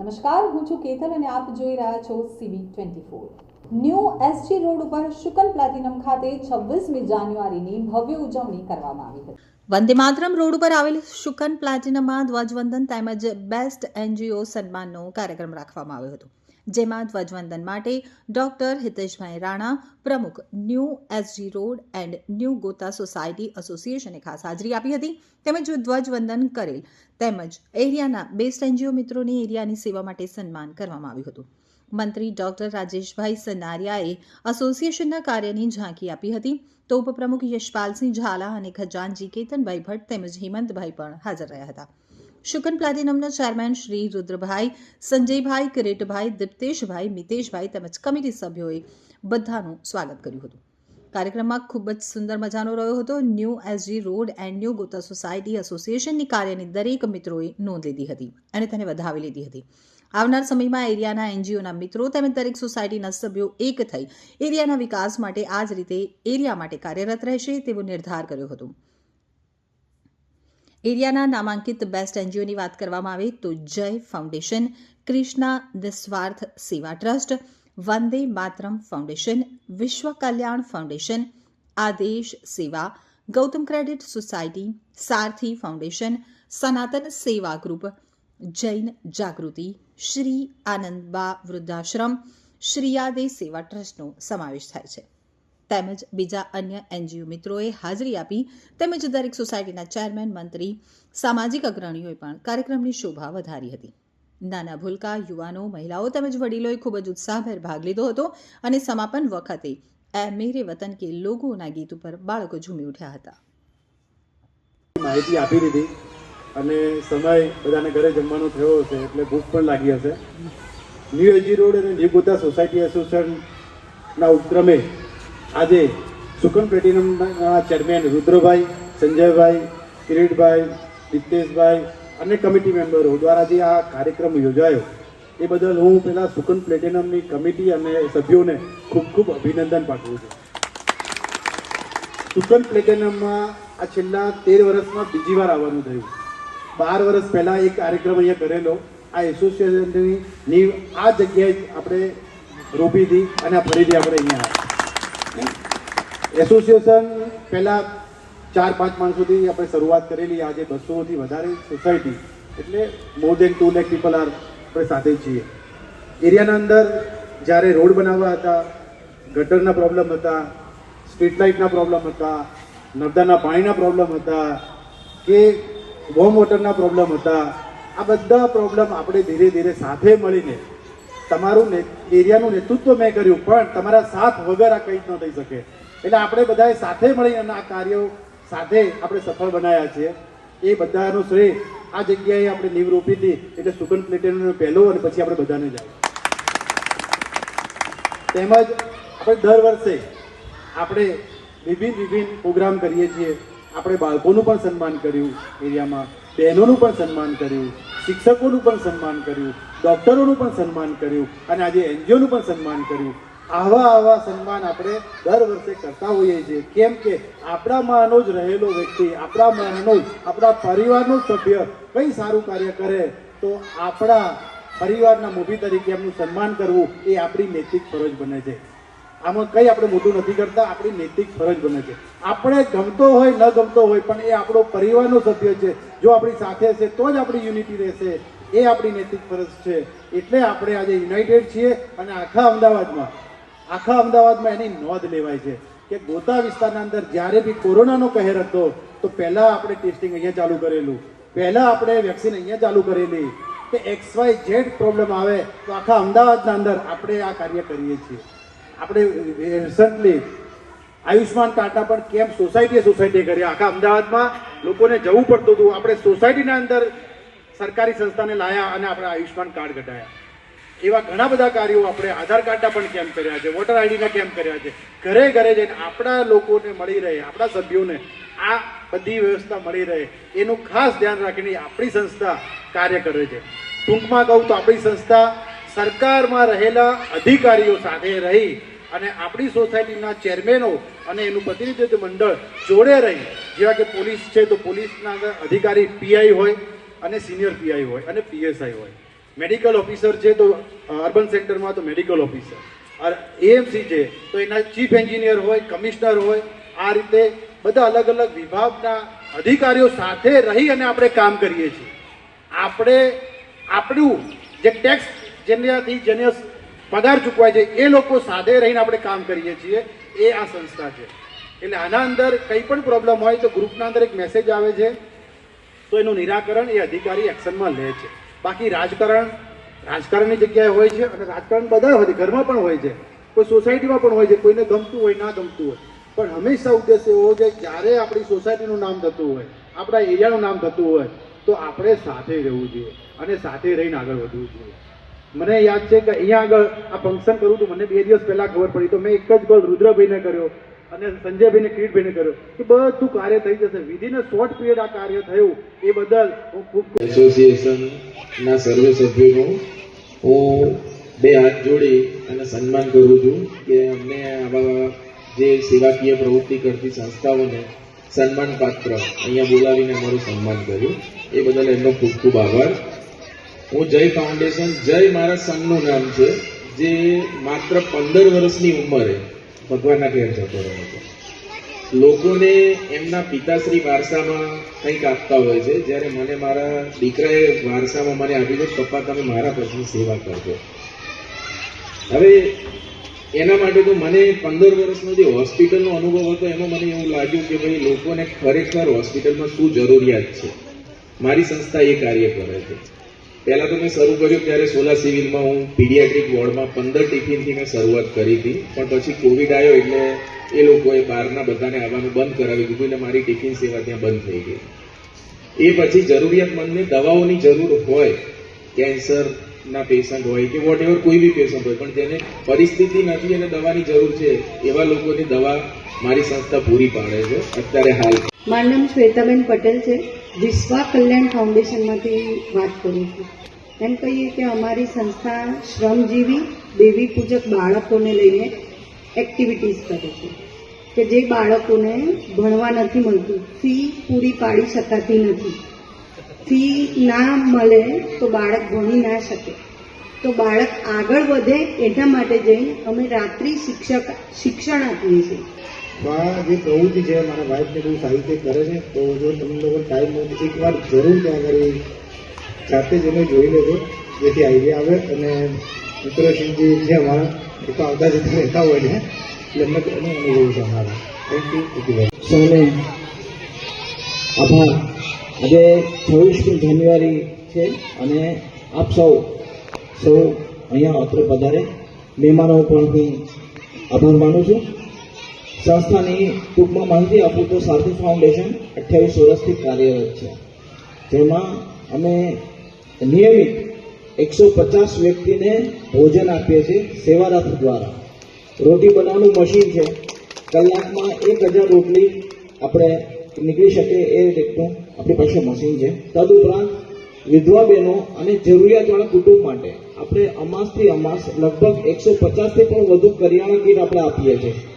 નમસ્કાર, હું છું કેતલ અને આપ જોઈ રહ્યા છો CB twenty four new SG road ઉપર શુકન પ્લેટિનમ ખાતે છવ્વીસમી જાન્યુઆરીની ભવ્ય ઉજવણી કરવામાં આવી હતી. વંદે માતરમ રોડ ઉપર આવેલ શુકન પ્લાટિનમમાં ધ્વજવંદન તેમજ બેસ્ટ એનજીઓ સન્માનનો કાર્યક્રમ રાખવામાં આવ્યો હતો. જેમાં ધ્વજવંદન માટે ડોક્ટર હિતેશભાઈ રાણા, પ્રમુખ new SG road and new Gota society એસોસિએશને ખાસ હાજરી આપી હતી. તેમજ ધ્વજવંદન કરેલ તેમજ એરિયાના બેસ્ટ એનજીઓ મિત્રોની એરિયાની સેવા માટે સન્માન કરવામાં આવ્યું હતું. મંત્રી ડોક્ટર રાજેશભાઈ સનારિયાએ એસોસિએશનના કાર્યની ઝાંકી આપી હતી. તો ઉપપ્રમુખ યશપાલસિંહ ઝાલા અને ખજાનજી કેતનભાઈ ભટ્ટ તેમજ હેમંતભાઈ પણ હાજર રહ્યા હતા. શુકન પ્લાટિનમના ચેરમેન શ્રી રુદ્રભાઈ સંજયભાઈ કિરીટભાઈ દીપ્તેશભાઈ મિતેશભાઈ તેમજ કમિટી સભ્યોએ બધાનું સ્વાગત કર્યું હતું કાર્યક્રમમાં ખૂબ જ સુંદર મજાનો રહ્યો હતો new SG road and new Gota society એસોસિએશનની કાર્યની દરેક મિત્રોએ નોંધ લીધી હતી અને તેને વધાવી લીધી હતી આવનાર સમયમાં એરિયાના એનજીઓના મિત્રો તેમજ દરેક સોસાયટીના સભ્યો એક થઈ એરિયાના વિકાસ માટે આ જ રીતે એરિયા માટે કાર્યરત રહેશે તેવો નિર્ધાર કર્યો હતો એરિયાના નામાંકિત બેસ્ટ એનજીઓની વાત કરવામાં આવે તો જય ફાઉન્ડેશન ક્રિષ્ના નિસ્વાર્થ સેવા ટ્રસ્ટ, વંદે માતરમ ફાઉન્ડેશન, વિશ્વ Kalyan foundation, Aadesh Seva, Gautam credit society, Sarathi foundation, Sanatan Seva group, Jain Jagruti, Shri Anandba Vriddhashram, Shriyade Seva ટ્રસ્ટનો સમાવેશ થાય છે. તેમજ બીજા અન્ય એનજીઓ મિત્રોએ હાજરી આપી તેમજ દરેક સોસાયટીના ચેરમેન, મંત્રી, સામાજિક અગ્રણીઓએ પણ કાર્યક્રમની શોભા વધારી હતી. નાના ભૂલકા, યુવાનો, મહિલાઓ તેમજ વડીલોએ ખૂબ જ ઉત્સાહભેર ભાગ લીધો હતો અને સમાપન વખતે એ મેરે વતન કે લોગોના ગીત ઉપર બાળકો ઝૂમી ઉઠ્યા હતા. માહિતી આપી દીધી અને સમય બધાને ઘરે જમવાનો થયો હશે એટલે ભૂખ પણ લાગી હશે. ન્યૂ એજી રોડ અને ન્યૂ સોસાયટી એસોસિએશનના ઉપક્રમે આજે સુકન પ્લેટિનમના ચેરમેન રુદ્રભાઈ, સંજયભાઈ, કિરીટભાઈ દિતેશભાઈ અને કમિટી મેમ્બરો દ્વારા જે આ કાર્યક્રમ યોજાયો, એ બદલ હું પહેલાં સુકન પ્લેટિનમની કમિટી અને સભ્યોને ખૂબ ખૂબ અભિનંદન પાઠવું છું. સુકન પ્લેટિનમમાં આ છેલ્લા તેર વર્ષમાં બીજી વાર આવવાનું થયું. બાર વર્ષ પહેલાં એક કાર્યક્રમ અહીંયા કરેલો. આ એસોસિએશનની નીવ આ જગ્યાએ આપણે રોપી હતી અને આ ફરીથી આપણે અહીંયા એસોસિએશન પહેલા ચાર, પાંચ માણસોથી આપણે શરૂઆત કરેલી. આજે બસોથી વધારે સોસાયટી એટલે more than two lakh people are આપણે સાથે છીએ. એરિયાના અંદર જ્યારે રોડ બનાવવા હતા, ગટરના પ્રોબ્લેમ હતા સ્ટ્રીટ લાઇટના પ્રોબ્લેમ હતા, નર્મદાના પાણીના પ્રોબ્લેમ હતા, કે વોર્મ વોટરના પ્રોબ્લેમ હતા, આ બધા પ્રોબ્લેમ આપણે ધીરે ધીરે સાથે મળીને તમારું એરિયાનું નેતૃત્વ મેં કર્યું, પણ તમારા સાથ વગર આ કંઈ જ ન થઈ શકે. એટલે આપણે બધાએ સાથે મળીને આ કાર્યો સાથે આપણે સફળ બનાવ્યા છીએ. એ બધાનો શ્રેય આ જગ્યાએ આપણે નીવ રોપી હતી, એટલે સુગન પ્લેટેનો પહેલો અને પછી આપણે બધાને જાય તેમજ આપણે દર વર્ષે આપણે વિભિન્ન વિભિન્ન પ્રોગ્રામ કરીએ છીએ. આપણે બાળકોનું પણ સન્માન કર્યું એરિયામાં. બહેનોનું પણ સન્માન કર્યું, શિક્ષકોનું પણ સન્માન કર્યું, ડૉક્ટરોનું પણ સન્માન કર્યું અને આજે એનજીઓનું પણ સન્માન કર્યું. આવા આવા સન્માન આપણે દર વર્ષે કરતા હોઈએ છીએ. કેમ કે આપણામાંનો જ રહેલો વ્યક્તિ આપણામાંનો જ, આપણા પરિવારનો જ સભ્ય કંઈ સારું કાર્ય કરે તો આપણા પરિવારના મોભી તરીકે એમનું સન્માન કરવું એ આપણી નૈતિક ફરજ બને છે. આમાં કંઈ આપણે મોટું નથી કરતા, આપણી નૈતિક ફરજ બને છે. આપણે ગમતો હોય, ન ગમતો હોય, પણ એ આપણો પરિવારનો સભ્ય છે. જો આપણી સાથે હશે, તો જ આપણી યુનિટી રહેશે. એ આપણી નૈતિક ફરજ છે. એટલે આપણે આજે યુનાઇટેડ છીએ અને આખા અમદાવાદમાં આખા અમદાવાદમાં એની નોંધ લેવાય છે કે ગોતા વિસ્તારના અંદર જ્યારે બી કોરોનાનો કહેર હતો, તો પહેલાં આપણે ટેસ્ટિંગ અહીંયા ચાલુ કરેલું. પહેલાં આપણે વેક્સિન અહીંયા ચાલુ કરેલી. કે એક્સ વાય ઝેડ પ્રોબ્લેમ આવે, તો આખા અમદાવાદના અંદર આપણે આ કાર્ય કરીએ છીએ. આપણે રિસન્ટલી આયુષ્માન કાર્ડના પણ કેમ્પ સોસાયટીએ સોસાયટીએ કર્યા. આખા અમદાવાદમાં લોકોને જવું પડતું હતું. આપણે સોસાયટીના અંદર સરકારી સંસ્થાને લાયા અને આપણે આયુષ્માન કાર્ડ કઢાયા એવા ઘણા બધા કાર્યો આપણે આધાર કાર્ડના પણ કેમ્પ કર્યા છે, વોટર આઈડીના કેમ્પ કર્યા છે. ઘરે ઘરે જઈને આપણા લોકોને મળી રહે, આપણા સભ્યોને આ બધી વ્યવસ્થા મળી રહે. એનું ખાસ ધ્યાન રાખીને આપણી સંસ્થા કાર્ય કરે છે. ટૂંકમાં કહું તો આપણી સંસ્થા સરકારમાં રહેલા અધિકારીઓ સાથે રહી અને આપણી સોસાયટીના ચેરમેનો અને એનું પ્રતિનિધિત્વ મંડળ જોડે રહી. જેવા કે પોલીસ છે તો પોલીસના અધિકારી પીઆઈ હોય અને સિનિયર પીઆઈ હોય અને પીએસઆઈ હોય. મેડિકલ ઓફિસર છે તો અર્બન સેન્ટરમાં તો મેડિકલ ઓફિસર. એએમસી છે તો એના ચીફ એન્જિનિયર હોય, કમિશનર હોય. આ રીતે બધા અલગ અલગ વિભાગના અધિકારીઓ સાથે રહી અને આપણે કામ કરીએ છીએ. આપણે, આપણું જે ટેક્સ જેનાથી જેને પગાર ચૂકવાય છે, એ લોકો સાથે રહીને આપણે કામ કરીએ છીએ, એ આ સંસ્થા છે. એટલે આના અંદર કંઈ પણ પ્રોબ્લેમ હોય તો ગ્રુપના અંદર એક મેસેજ આવે છે, તો એનું નિરાકરણ એ અધિકારી એક્શનમાં લે છે. બાકી રાજકારણ, રાજકારણની જગ્યાએ હોય છે અને રાજકારણ બધા હોય ઘરમાં પણ હોય છે, કોઈ સોસાયટીમાં પણ હોય છે, કોઈને ગમતું હોય, ના ગમતું હોય. પણ હંમેશા ઉદ્દેશ્ય એવો છે જ્યારે આપણી સોસાયટીનું નામ થતું હોય, આપણા એરિયાનું નામ થતું હોય, તો આપણે સાથે રહેવું જોઈએ અને સાથે રહીને આગળ વધવું જોઈએ. મને યાદ છે કે અહીંયા આગળ આ ફંક્શન કરું તો મને બે દિવસ પહેલા ખબર પડી. તો મેં એક જ કોલ રુદ્રભાઈને કર્યો અને સંજયભાઈને, કિરીટભાઈને કર્યો. કે બધું કાર્ય થઈ જશે. વિધિન શોર્ટ પીરિયડ આ કાર્ય થયું. એ બદલ હું ખૂબ ખૂબ એસોસિએશનના સર્વે સભ્યોનું હું બે હાથ જોડી અને સન્માન કરું છું કે અમને આવા જે સેવાકીય પ્રવૃત્તિ કરતી સંસ્થાઓને સન્માન પાત્ર અહીંયા બોલાવીને અમારું સન્માન કર્યું. એ બદલ એમનો ખૂબ ખૂબ આભાર. હું જય ફાઉન્ડેશન, જય મારા સંઘનું નામ છે, જે માત્ર પંદર વર્ષની ઉંમરે ભગવાનના ઘેર જતો રહ્યો હતો. લોકોને એમના પિતાશ્રી વારસામાં કંઈક આપતા હોય છે. જ્યારે મને મારા દીકરાએ વારસામાં મને આપી દે પપ્પા, તમે મારા પછી સેવા કરજો. હવે એના માટે તો મને પંદર વર્ષનો જે હોસ્પિટલનો અનુભવ હતો, એમાં મને એવું લાગ્યું કે ભાઈ, લોકોને ખરેખર હોસ્પિટલમાં શું જરૂરિયાત છે? મારી સંસ્થા એ કાર્ય કરે છે. પહેલા તો મેં શરૂ કર્યું ત્યારે સોલા સિવિલમાં હું પીડિયાટ્રિક વોર્ડમાં પંદર ટિફિનથી મેં શરૂઆત કરી હતી. પણ પછી કોવિડ આવ્યો એટલે એ લોકોએ બહારના બધાને આવવાનું બંધ કરાવી દીધું એટલે મારી ટિફિન સેવા ત્યાં બંધ થઈ ગઈ. એ પછી જરૂરિયાતમંદને દવાઓની જરૂર હોય, કેન્સરના પેશન્ટ હોય કે વોટ એવર કોઈ બી પેશન્ટ હોય, પણ જેને પરિસ્થિતિ નથી અને દવાની જરૂર છે, એવા લોકોની દવા મારી સંસ્થા પૂરી પાડે છે. અત્યારે હાલ મારું નામ શ્વેતાબેન પટેલ છે. વિશ્વા કલ્યાણ ફાઉન્ડેશનમાંથી વાત કરું છું. એમ કહીએ કે અમારી સંસ્થા શ્રમજીવી દેવી પૂજક બાળકોને લઈને એક્ટિવિટીઝ કરે છે. કે જે બાળકોને ભણવા નથી મળતું, ફી પૂરી પાડી શકાતી નથી. ફી ના મળે તો બાળક ભણી ના શકે. તો બાળક આગળ વધે એના માટે જઈને અમે રાત્રિ શિક્ષક, શિક્ષણ આપીએ છીએ. તો જે પ્રવૃત્તિ છે, મારા વાઇફને બહુ રીતે કરે છે. તો જો તમને લોકો ટાઈમ હોય તો એકવાર જરૂર ત્યાં આગળ જાતે જ એને જોઈ લેજો. જેથી આઈડિયા આવે અને મિત્રસિંહજી છે અમારા. એ તો આવતા જતા રહેતા હોય છે. એટલે એમને એનો અનુભવ છે અમારા. થેન્ક યુ સૌને આભાર. આજે છવ્વીસમી જાન્યુઆરી છે અને આપ સૌ સૌ અહીંયા અત્ર પધારે. મહેમાનો પણ હું આભાર માનું છું. સંસ્થાની ટૂંકમાં માહિતી આપું તો સારથી ફાઉન્ડેશન અઠ્યાવીસ વર્ષથી કાર્યરત છે. જેમાં અમે નિયમિત એકસો પચાસ વ્યક્તિને ભોજન આપીએ છીએ સેવારથ દ્વારા. રોટી બનાવવાનું મશીન છે. કલાકમાં એક હજાર રોટલી આપણે નીકળી શકે એ રીતનું આપણી પાસે મશીન છે. તદુપરાંત વિધવા બહેનો અને જરૂરિયાતવાળા કુટુંબ માટે આપણે અમાસથી અમાસ લગભગ એકસો પચાસથી પણ વધુ કરિયાણા કીટ આપણે આપીએ છીએ.